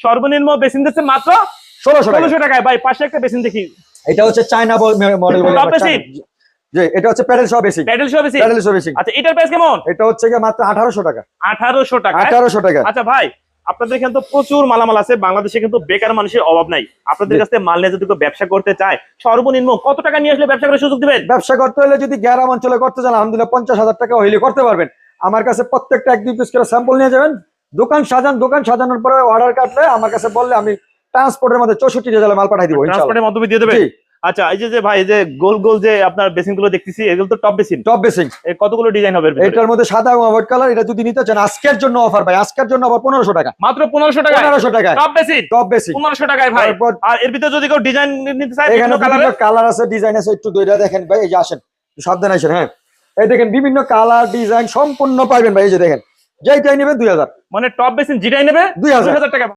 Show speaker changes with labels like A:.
A: সর্বনিম্ন বেসিন দিচ্ছে মাত্র
B: ষোলোশো
A: ষোলোশো টাকায়। ভাই পাশে একটা বেসিন দেখি।
B: এটা হচ্ছে চায়না মডেল এটা হচ্ছে প্যাডেল সহ
A: প্যাডেল সহ
B: প্যাডেল সহ
A: আচ্ছা এটার প্রাইস কেমন?
B: এটা হচ্ছে গিয়ে মাত্র আঠারোশো টাকা।
A: আঠারোশো টাকা।
B: আঠারোশো টাকা।
A: আচ্ছা ভাই আপনাদের এখানে তো প্রচুর মালামাল আছে। বাংলাদেশে কিন্তু বেকার মানুষের অভাব নাই। আপনাদের। কাছ মাল নিয়ে যদি ব্যবসা করতে চায় সর্বনিম্ন কত টাকা নিয়ে আসলে ব্যবসা করার সুযোগ দিবেন?
B: ব্যবসা করতে হলে যদি গ্রাম অঞ্চলে করতে চান আলহামদুলিল্লাহ পঞ্চাশ হাজার টাকা হইলে করতে পারবেন। আমার কাছে প্রত্যেকটা এক দুই পিস করে স্যাম্পল নিয়ে যাবেন। দোকান সাজান দোকান সাজানোর পরে অর্ডার কাটলে আমার কাছে বললে আমি ট্রান্সপোর্টের মধ্যে চৌষট্টি জেলা মাল পাঠাই দিব
A: ট্রান্সপোর্টের মাধ্যমে দিয়ে দেবে আচ্ছা এই যে ভাই এই যে গোল গোল যে আপনার বেসিনগুলো দেখতেছি এগুলো তো টপ বেসিন।
B: টপ বেসিং
A: কতগুলো ডিজাইন হবে
B: এটার মধ্যে সাদা এবং হোয়াইট কালার এটা যদি নিতে চান আজকের জন্য অফার ভাই আজকের জন্য আবার পনেরোশো টাকা।
A: মাত্র পনেরোশো টাকা
B: পনেরোশো টাকায়।
A: Top basin?
B: টপ বেসিং
A: পনেরোশো টাকায় ভাই। আর এর ভিতরে যদি কেউ ডিজাইন নিতে চায়
B: এখানে
A: বিভিন্ন
B: কালার আছে ডিজাইন আছে একটু দইটা দেখেন ভাই এই যে আসেন সাবধানে আসেন হ্যাঁ। এই দেখেন বিভিন্ন কালার ডিজাইন সম্পূর্ণ পাইবেন ভাই এই যে দেখেন। যেইটাই নেবে দুই হাজার।
A: মানে টপ বেসিন যেটাই নেবে
B: দুই
A: হাজার টাকা।